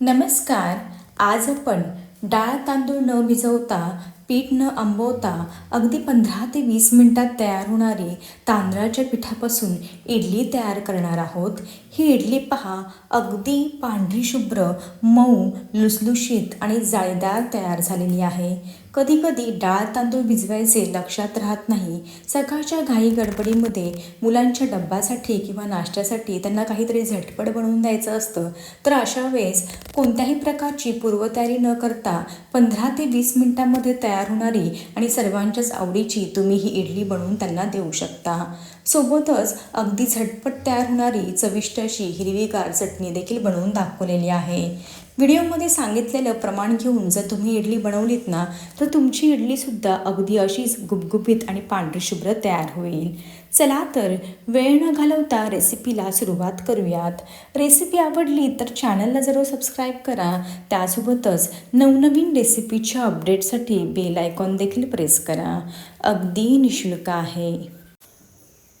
नमस्कार. आज आपण डाळ तांदूळ न भिजवता पीठ न आंबवता अगदी पंधरा ते वीस मिनटात तयार होणारी तांदळाच्या पिठापासून इडली तयार करणार आहोत. ही इडली पहा अगदी पांढरी शुभ्र मऊ लुसलुशीत आणि जाळीदार तयार झालेली आहे. कधीकधी डाळ तांदूळ भिजवायचे लक्षात राहत नाही. सकाळच्या घाई गडबडीमध्ये मुलांच्या डब्यासाठी किंवा नाश्त्यासाठी त्यांना काहीतरी झटपट बनवून द्यायचं असतं. तर अशा वेळेस कोणत्याही प्रकारची पूर्वतयारी न करता पंधरा ते वीस मिनटामध्ये तयार तयार होणारी आणि सर्वांच्याच आवडीची तुम्ही ही इडली बनवून त्यांना देऊ शकता. सोबतच अगदी झटपट तयार होणारी चविष्ट अशी हिरवीगार चटणी देखील बनवून दाखवलेली आहे. व्हिडिओमध्ये सांगितलेलं प्रमाण घेऊन जर तुम्ही इडली बनवलीत ना तर तुमची इडलीसुद्धा अगदी अशीच गुबगुबीत आणि पांढरी शुभ्र तयार होईल. चला तर वेळ न घालवता रेसिपीला सुरुवात करूयात. रेसिपी आवडली तर चॅनलला जरूर सबस्क्राईब करा. त्यासोबतच नवनवीन रेसिपीच्या अपडेटसाठी बेल आयकॉन देखील प्रेस करा. अगदी निशुल्क आहे.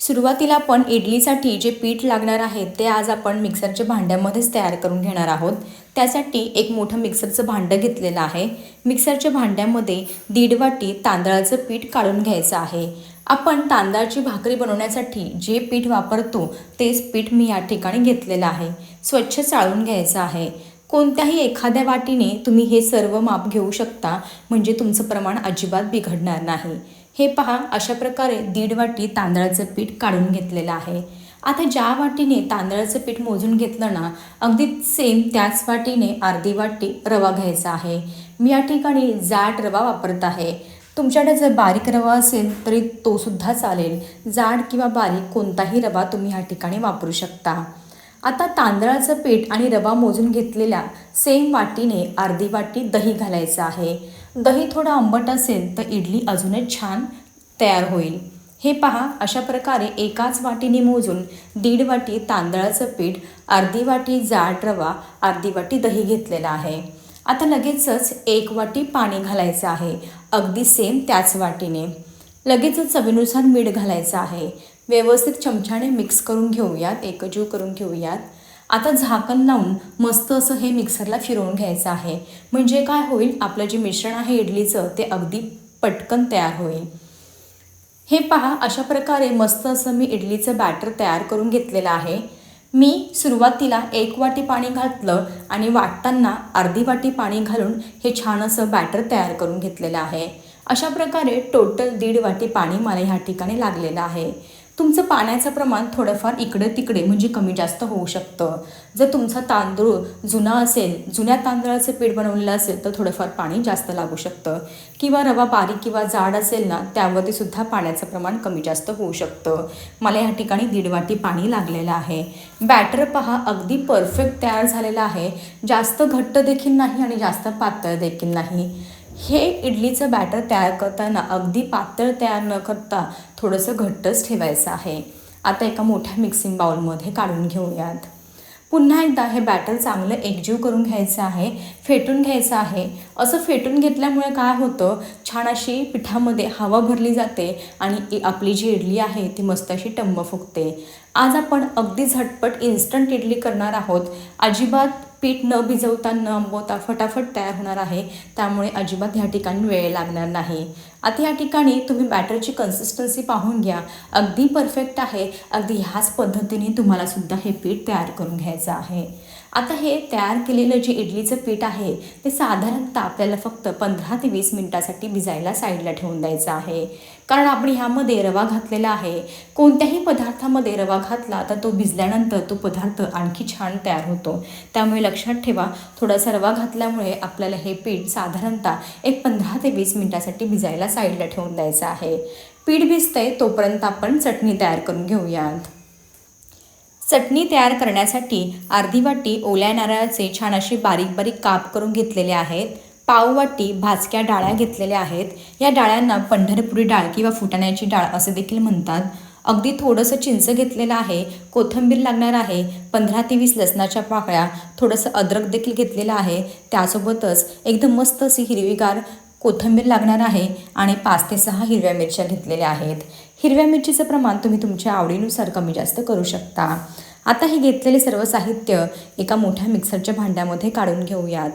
सुरुवातीला आपण इडलीसाठी जे पीठ लागणार आहे ते आज आपण मिक्सरच्या भांड्यामध्येच तयार करून घेणार आहोत. त्यासाठी एक मोठं मिक्सरचं भांडं घेतलेलं आहे. मिक्सरच्या भांड्यामध्ये दीड वाटी तांदळाचं पीठ काढून घ्यायचं आहे. आपण तांदळाची भाकरी बनवण्यासाठी जे पीठ वापरतो तेच पीठ मी या ठिकाणी घेतलेलं आहे. स्वच्छ चाळून घ्यायचं आहे. कोणत्याही एखाद्या वाटीने तुम्ही हे सर्व माप घेऊ शकता म्हणजे तुमचं प्रमाण अजिबात बिघडणार नाही. हे पहा अशा प्रकारे दीड वाटी तांदळाचं पीठ काढून घेतलेलं आहे. आता ज्या वाटीने तांदळाचं पीठ मोजून घेतलं ना अगदी सेम त्याच वाटीने अर्धी वाटी रवा घ्यायचा आहे. मी या ठिकाणी जाट रवा वापरत आहे. तुमच्याकडे जर बारीक रवा असेल तरी तोसुद्धा चालेल. जाड किंवा बारीक कोणताही रवा तुम्ही ह्या ठिकाणी वापरू शकता. आता तांदळाचं पीठ आणि रवा मोजून घेतलेल्या सेम वाटीने अर्धी वाटी दही घालायचं आहे. दही थोडं आंबट असेल तर इडली अजूनच छान तयार होईल. हे पहा अशा प्रकारे एकाच वाटीने मोजून दीड वाटी तांदळाचं पीठ अर्धी वाटी जाड रवा अर्धी वाटी दही घेतलेला आहे. आता लगेचच एक वाटी पाणी घालायचं आहे. अगदी सेम त्याच वाटीने. लगेचच चवीनुसार मीठ घालायचं आहे. व्यवस्थित चमच्याने मिक्स करून घेऊयात एकजीव करून घेऊयात. आता झाकण लावून मस्त असं हे मिक्सरला फिरवून घ्यायचं आहे. म्हणजे काय होईल आपलं जे मिश्रण आहे इडलीचं ते अगदी पटकन तयार होईल. हे पहा अशा प्रकारे मस्त असं मी इडलीचं बॅटर तयार करून घेतलेलं आहे. मी सुरुवातीला एक वाटी पाणी घातलं आणि वाटताना अर्धी वाटी पाणी घालून हे छान असं बॅटर तयार करून घेतलेलं आहे. अशा प्रकारे टोटल दीड वाटी पाणी मला ह्या ठिकाणी लागलेलं आहे. तुमचं पाण्याचं प्रमाण थोडंफार इकडे तिकडे म्हणजे कमी जास्त होऊ शकतं. जर तुमचा तांदूळ जुना असेल जुन्या तांदळाचं पीठ बनवलेलं असेल तर थोडंफार पाणी जास्त लागू शकतं. किंवा रवा बारीक किंवा जाड असेल ना त्यावरती सुद्धा पाण्याचं प्रमाण कमी जास्त होऊ शकतं. मला या ठिकाणी दीड वाटी पाणी लागलेलं आहे. बॅटर पहा अगदी परफेक्ट तयार झालेलं आहे. जास्त घट्ट देखील नाही आणि जास्त पातळ देखील नाही. हे इडलीचं बॅटर तयार करताना अगदी पातळ तयार न करता थोडंसं घट्टच ठेवायचं आहे. आता एका मोठ्या मिक्सिंग बाउलमध्ये काढून घेऊयात. पुन्हा एकदा हे बॅटर चांगलं एकजीव करून घ्यायचं आहे फेटून घ्यायचं आहे. असं फेटून घेतल्यामुळे काय होतं? छान अशी पिठामध्ये हवा भरली जाते आणि आपली जी इडली आहे ती मस्त अशी टंब फुगते. आज आपण अगदी झटपट इन्स्टंट इडली करणार आहोत. अजिबात पीठ न भिजवता न आंबवता फटाफट तयार होणार आहे. त्यामुळे अजिबात ह्या ठिकाणी वेळ लागणार नाही. आता या ठिकाणी तुम्ही बॅटरची कन्सिस्टन्सी पाहून घ्या. अगदी परफेक्ट आहे. अगदी ह्याच पद्धतीने तुम्हालासुद्धा हे पीठ तयार करून घ्यायचं आहे. आता हे तयार केलेलं जे इडलीचं पीठ आहे ते साधारणतः आपल्याला फक्त पंधरा ते वीस मिनटासाठी भिजायला साईडला ठेवून द्यायचं आहे. कारण आपण ह्यामध्ये रवा घातलेला आहे. कोणत्याही पदार्थामध्ये रवा घातला तर तो भिजल्यानंतर तो पदार्थ आणखी छान तयार होतो. त्यामुळे लक्षात ठेवा थोडासा रवा घातल्यामुळे आपल्याला हे पीठ साधारणतः एक पंधरा ते वीस मिनटासाठी भिजायला साईडला ठेवून द्यायचं आहे. पीठ भिजतंय तोपर्यंत आपण चटणी तयार करून घेऊयात. चटणी तयार करण्यासाठी अर्धी वाटी ओल्या नारळाचे छान असे बारीक बारीक काप करून घेतलेले आहेत. पाव वाटी भाजक्या डाळ्या घेतलेल्या आहेत. या डाळ्यांना पंढरपुरी डाळ किंवा फुटाण्याची डाळ असे देखील म्हणतात. अगदी थोडंसं चिंच घेतलेलं आहे. कोथिंबीर लागणार आहे. पंधरा ते वीस लसणाच्या पाकळ्या थोडंसं अद्रक देखील घेतलेलं आहे. त्यासोबतच एकदम मस्त अशी हिरवीगार कोथिंबीर लागणार आहे आणि पाच ते सहा हिरव्या मिरच्या घेतलेल्या आहेत. हिरव्या मिरचीचं प्रमाण तुम्ही तुमच्या आवडीनुसार कमी जास्त करू शकता. आता हे घेतलेले सर्व साहित्य एका मोठ्या मिक्सरच्या भांड्यामध्ये काढून घेऊयात.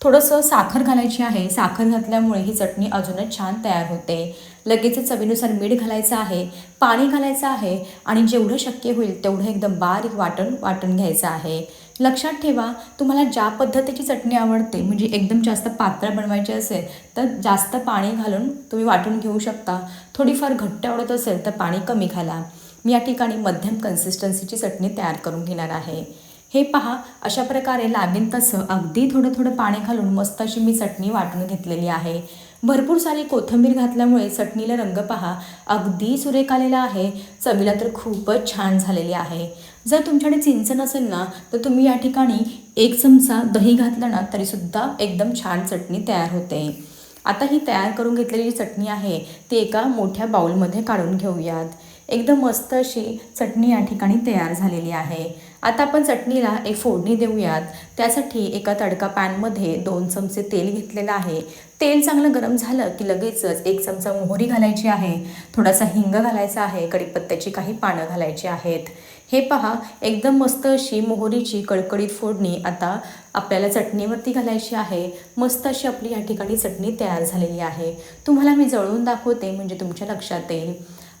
थोडंसं साखर घालायची आहे. साखर घातल्यामुळे ही चटणी अजूनच छान तयार होते. लगेच चवीनुसार मीठ घालायचं आहे पाणी घालायचं आहे आणि जेवढं शक्य होईल तेवढं एकदम बारीक वाटण वाटण घ्यायचं आहे. लक्षात ठेवा तुम्हाला ज्या पद्धतीची चटणी आवडते म्हणजे एकदम जास्त पातळ बनवायची असेल तर जास्त पाणी घालून तुम्ही वाटून घेऊ शकता. थोडीफार घट्ट आवडत असेल तर पाणी कमी घाला. मी या ठिकाणी मध्यम कन्सिस्टन्सीची चटणी तयार करून घेणार आहे. हे पहा अशा प्रकारे लागेल तसं अगदी थोडं थोडं पाणी घालून मस्त अशी मी चटणी वाटून घेतलेली आहे. भरपूर सारी कोथिंबीर घातल्यामुळे चटणीला रंग पहा अगदी सुरेख आलेला आहे. चवीला तर खूपच छान झालेली आहे. जर तुमच्याकडे चिंच नसेल ना तर तुम्ही या ठिकाणी एक चमचा दही घातलं ना तरीसुद्धा एकदम छान चटणी तयार होते. आता ही तयार करून घेतलेली जी चटणी आहे ती एका मोठ्या बाउलमध्ये काढून घेऊयात. एकदम मस्त अशी चटणी या ठिकाणी तयार झालेली आहे. आता आपण चटणीला एक फोडणी देऊयात. त्यासाठी एका तडका पॅनमध्ये दोन चमचे तेल घेतलेलं आहे. तेल चांगलं गरम झालं की लगेचच एक चमचा मोहरी घालायची आहे. थोडासा हिंग घालायचा आहे. कडीपत्त्याची काही पानं घालायची आहेत. हे पहा एकदम मस्त अशी मोहरीची कळकळीत फोडणी आता आपल्याला चटणीवरती घालायची आहे. मस्त अशी आपली या ठिकाणी चटणी तयार झालेली आहे. तुम्हाला मी जळून दाखवते म्हणजे तुमच्या लक्षात येईल.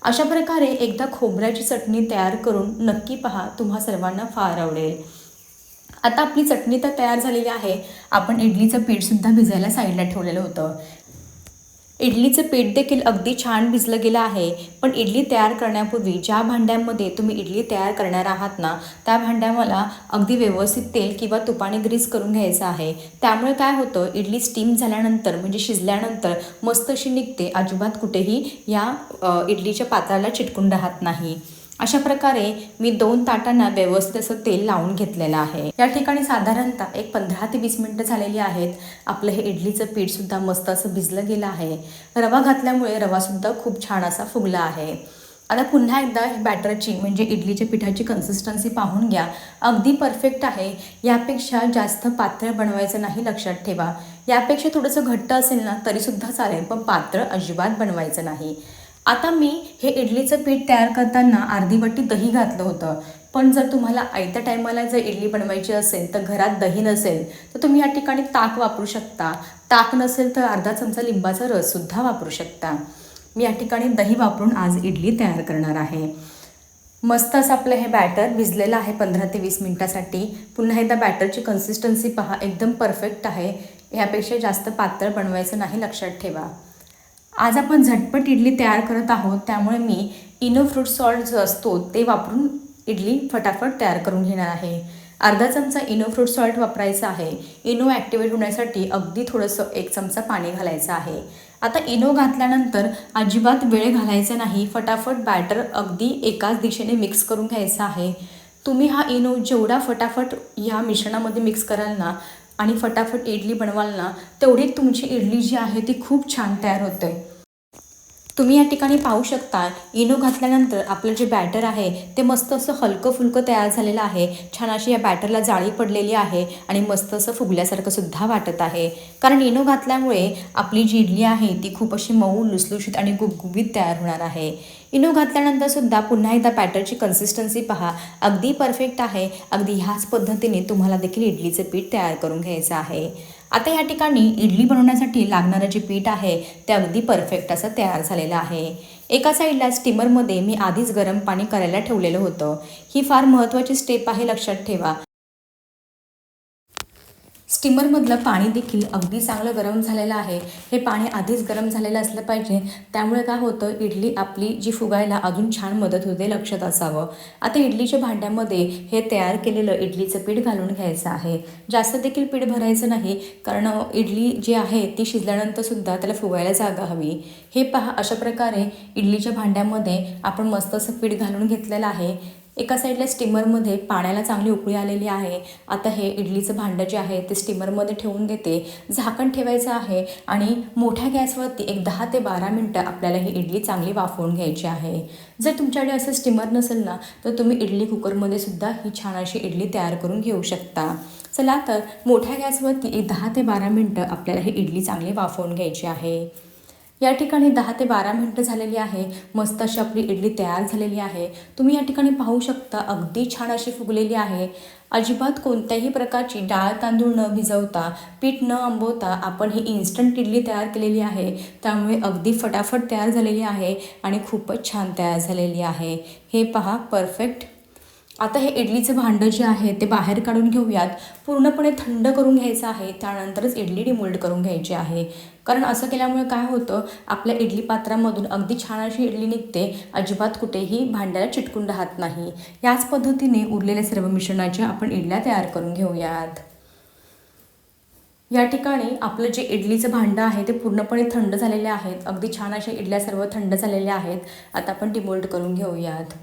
अशा प्रकारे एकदा खोबऱ्याची चटणी तयार करून नक्की पहा तुम्हा सर्वांना फार आवडेल. आता आपली चटणी तर तयार झालेली आहे. आपण इडलीचं पीठसुद्धा भिजायला साईडला ठेवलेलं होतं. इडलीचं पीठ देखील अगदी छान भिजलं गेलं आहे. पण इडली तयार करण्यापूर्वी ज्या भांड्यांमध्ये तुम्ही इडली तयार करणार आहात ना त्या भांड्याला अगदी व्यवस्थित तेल किंवा तुपाने ग्रीस करून घ्यायचं आहे. त्यामुळे काय होतं इडली स्टीम झाल्यानंतर म्हणजे शिजल्यानंतर मस्त अशी निघते. अजिबात कुठेही या इडलीच्या पात्राला चिटकून राहत नाही. अशा प्रकारे मी दोन ताटांना व्यवस्थित असं तेल लावून घेतलेलं आहे. या ठिकाणी साधारणतः एक पंधरा ते वीस मिनटं झालेली आहेत. आपलं हे इडलीचं पीठसुद्धा मस्त असं भिजलं गेलं आहे. रवा घातल्यामुळे रवासुद्धा खूप छान असा फुगला आहे. आता पुन्हा एकदा बॅटरची म्हणजे इडलीच्या पिठाची कन्सिस्टन्सी पाहून घ्या. अगदी परफेक्ट आहे. यापेक्षा जास्त पातळ बनवायचं नाही लक्षात ठेवा. यापेक्षा थोडंसं घट्ट असेल ना तरीसुद्धा चालेल पण पात्र अजिबात बनवायचं नाही. आता मी हे इडलीचं पीठ तयार करताना अर्धी वाटी दही घातलं होतं. पण जर तुम्हाला आयत्या टायमाला जर इडली बनवायची असेल तर घरात दही नसेल तर तुम्ही या ठिकाणी ताक वापरू शकता. ताक नसेल तर अर्धा चमचा लिंबाचा रससुद्धा वापरू शकता. मी या ठिकाणी दही वापरून आज इडली तयार करणार आहे. मस्त असं आपलं हे बॅटर भिजलेलं आहे पंधरा ते वीस मिनटासाठी. पुन्हा एकदा बॅटरची कन्सिस्टन्सी पहा एकदम परफेक्ट आहे. यापेक्षा जास्त पातळ बनवायचं नाही लक्षात ठेवा. आज आपण झटपट इडली तयार करत आहोत त्यामुळे मी इनो फ्रूट सॉल्ट जो असतो ते वापरून इडली फटाफट तयार करून घेणार आहे. अर्धा चमचा इनो फ्रूट सॉल्ट वापरायचा आहे. इनो ॲक्टिवेट होण्यासाठी अगदी थोडंसं एक चमचा पाणी घालायचं आहे. आता इनो घातल्यानंतर अजिबात वेळ घालायचा नाही फटाफट बॅटर अगदी एकाच दिशेने मिक्स करून घ्यायचा आहे. तुम्ही हा इनो जेवढा फटाफट या मिश्रणामध्ये मिक्स कराल ना आणि फटाफट इडली बनवाल ना तेवढी तुमची इडली जी आहे ती खूप छान तयार होते. तुम्ही या ठिकाणी पाहू शकता इनो घातल्यानंतर आपलं जे बॅटर आहे ते मस्त असं हलकं फुलकं तयार झालेलं आहे. छान अशी या बॅटरला जाळी पडलेली आहे आणि मस्त असं फुगल्यासारखं सुद्धा वाटत आहे. कारण इनो घातल्यामुळे आपली जी इडली आहे ती खूप अशी मऊ लुसलुशीत आणि गुबगुबीत तयार होणार आहे. इनो घातल्यानंतर सुद्धा पुन्हा एकदा पॅटरची कन्सिस्टन्सी पहा. अगदी परफेक्ट आहे. अगदी ह्याच पद्धतीने तुम्हाला देखील इडलीचं पीठ तयार करून घ्यायचं आहे. आता या ठिकाणी इडली बनवण्यासाठी लागणारं जे पीठ आहे ते अगदी परफेक्ट असं तयार झालेलं आहे. एका साईडला स्टीमरमध्ये मी आधीच गरम पाणी करायला ठेवलेलं होतं. ही फार महत्त्वाची स्टेप आहे लक्षात ठेवा. स्टीमरमधलं पाणी देखील अगदी चांगलं गरम झालेलं आहे. हे पाणी आधीच गरम झालेलं असलं पाहिजे. त्यामुळे काय होतं इडली आपली जी फुगायला अजून छान मदत होते लक्षात असावं. आता इडलीच्या भांड्यामध्ये हे तयार केलेलं इडलीचं पीठ घालून घ्यायचं आहे. जास्त देखील पीठ भरायचं नाही कारण इडली जी आहे ती शिजल्यानंतरसुद्धा त्याला फुगायला जागा हवी. हे पहा अशा प्रकारे इडलीच्या भांड्यामध्ये आपण मस्त असं पीठ घालून घेतलेलं आहे. एका साईडला स्टीमरमध्ये पाण्याला चांगली उकळी आलेली आहे. आता हे इडलीचं भांडं जे आहे ते स्टीमरमध्ये ठेवून देते. झाकण ठेवायचं आहे आणि मोठ्या गॅसवरती एक दहा ते बारा मिनटं आपल्याला ही इडली चांगली वाफवून घ्यायची आहे. जर तुमच्याकडे असं स्टीमर नसेल ना तर तुम्ही इडली कुकरमध्ये सुद्धा ही छान अशी इडली तयार करून घेऊ शकता. चला तर मोठ्या गॅसवरती एक दहा ते बारा मिनटं आपल्याला ही इडली चांगली वाफवून घ्यायची आहे. या ठिकाणी दहा ते बारा मिनटं झालेली आहे. मस्त अशी आपली इडली तयार झालेली आहे. तुम्ही या ठिकाणी पाहू शकता अगदी छान अशी फुगलेली आहे. अजिबात कोणत्याही प्रकारची डाळ तांदूळ न भिजवता पीठ न आंबवता आपण ही इन्स्टंट इडली तयार केलेली आहे. त्यामुळे अगदी फटाफट तयार झालेली आहे आणि खूपच छान तयार झालेली आहे. हे पहा परफेक्ट आता हे इडलीचं भांडं जे आहे ते बाहेर काढून घेऊयात. पूर्णपणे थंड करून घ्यायचं आहे. त्यानंतरच इडली डिमोल्ड करून घ्यायची आहे. कारण असं केल्यामुळे काय होतं? आपल्या इडली पात्रामधून अगदी छान अशी इडली निघते. अजिबात कुठेही भांड्याला चिटकून राहत नाही. याच पद्धतीने उरलेल्या सर्व मिश्रणाच्या आपण इडल्या तयार करून घेऊयात. या ठिकाणी आपलं जे इडलीचं भांडं आहे ते पूर्णपणे थंड झालेले आहेत. अगदी छान अशा इडल्या सर्व थंड झालेल्या आहेत. आता आपण डिमोल्ड करून घेऊयात.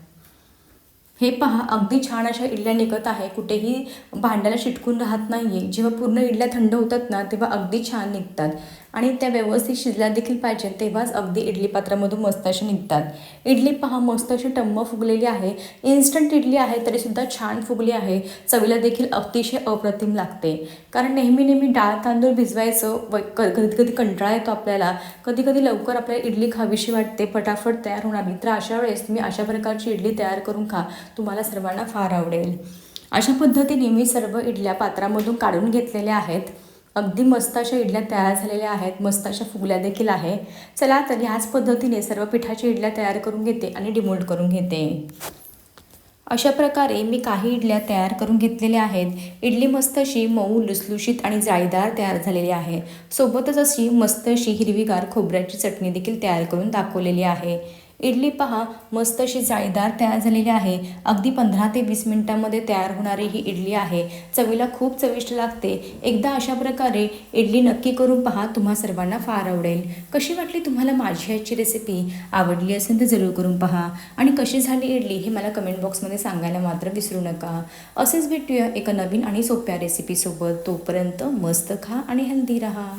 हे पहा अगदी छान अशा इडल्या निघत आहे कुठेही भांड्याला शिटकून राहत नाही आहे जेव्हा पूर्ण इडल्या थंड होतात ना तेव्हा अगदी छान निघतात. आणि त्या व्यवस्थित शिजल्या देखील पाहिजे तेव्हाच अगदी इडली पात्रामधून मस्त अशी निघतात. इडली पहा मस्त अशी टम्म फुगलेली आहे. इन्स्टंट इडली आहे तरीसुद्धा छान फुगली आहे. चवीला देखील अतिशय अप्रतिम लागते. कारण नेहमी नेहमी डाळ तांदूळ भिजवायचं व क कधी कधी कंटाळा येतो आपल्याला. कधी कधी लवकर आपल्याला इडली खावीशी वाटते. फटाफट तयार होणारी तर अशा वेळेस तुम्ही अशा प्रकारची इडली तयार करून खा. तुम्हाला सर्वांना फार आवडेल. अशा पद्धतीने मी सर्व इडल्या पात्रामधून काढून घेतलेल्या आहेत. अगदी मस्त अशा इडल्या तयार झालेल्या आहेत मस्त अशा फुगल्या देखील आहे. चला तर ह्याच पद्धतीने सर्व पिठाच्या इडल्या तयार करून घेते आणि डिमोल्ड करून घेते. अशा प्रकारे मी काही इडल्या तयार करून घेतलेल्या आहेत. इडली मस्त अशी मऊ लुसलुशीत आणि जाळीदार तयार झालेली आहे. सोबतच अशी मस्त अशी हिरवीगार खोबऱ्याची चटणी देखील तयार करून दाखवलेली आहे. इडली पहा मस्त अशी जाळीदार तयार झालेली आहे. अगदी पंधरा ते वीस मिनटामध्ये तयार होणारी ही इडली आहे. चवीला खूप चविष्ट लागते. एकदा अशा प्रकारे इडली नक्की करून पहा तुम्हा सर्वांना फार आवडेल. कशी वाटली तुम्हाला माझी आजची रेसिपी आवडली असेल तर जरूर करून पहा. आणि कशी झाली इडली हे मला कमेंट बॉक्समध्ये सांगायला मात्र विसरू नका. असेच भेटूया एका नवीन आणि सोप्या रेसिपीसोबत तोपर्यंत मस्त खा आणि हेल्दी राहा.